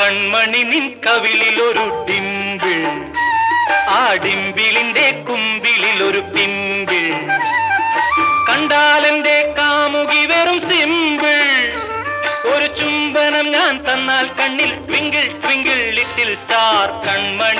കൺമണി നിൻ കവിളിൽ ഒരു ഡിമ്പിൾ ആ ഡിമ്പിളിന്റെ കുമ്പിളിൽ ഒരു പിമ്പിൾ. കണ്ടാലെന്റെ കാമുകി വെറും സിമ്പിൾ. ഒരു ചുംബനം ഞാൻ തന്നാൽ കണ്ണിൽ ട്വിങ്കിൾ ട്വിങ്കിൾ ലിറ്റിൽ സ്റ്റാർ കൺമണി.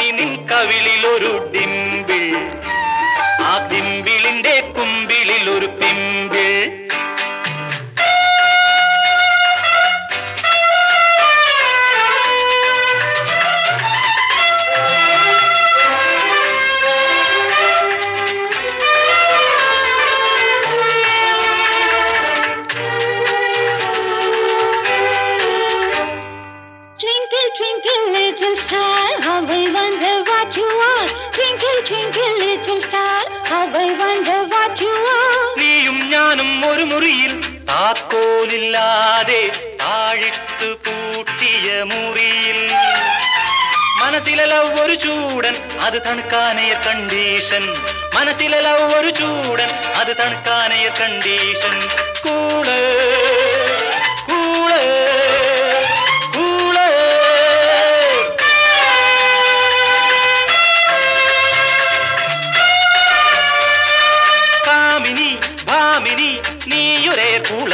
മുറിയിൽ താക്കോലില്ലാതെ താഴിട്ട് പൂട്ടിയ മുറിയിൽ. മനസ്സിലലവ് ഒരു ചൂടൻ അത് തണുക്കാനയ കണ്ടീഷൻ. മനസ്സിലലവ് ഒരു ചൂടൻ അത് തണുക്കാനയ കണ്ടീഷൻ. കൂടെ നീയൊരേ കൂൾ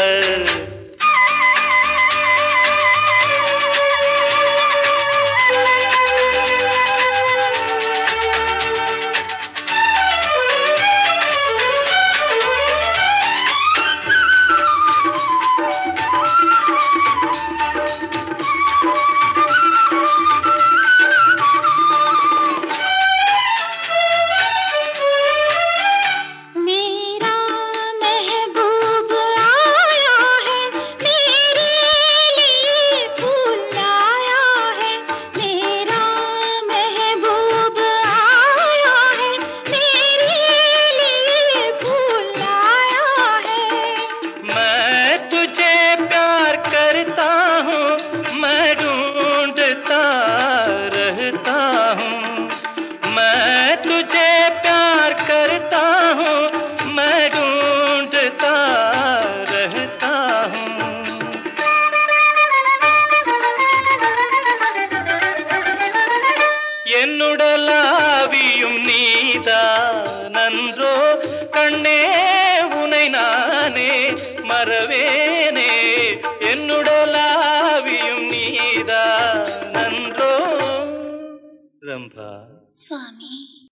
என்னுடலாவியும் நீதானன்றோ கண்ணே உனை நானே மறவேனே. என்னுடலாவியும் நீதானன்றோ ரம்பா. சுவாமி.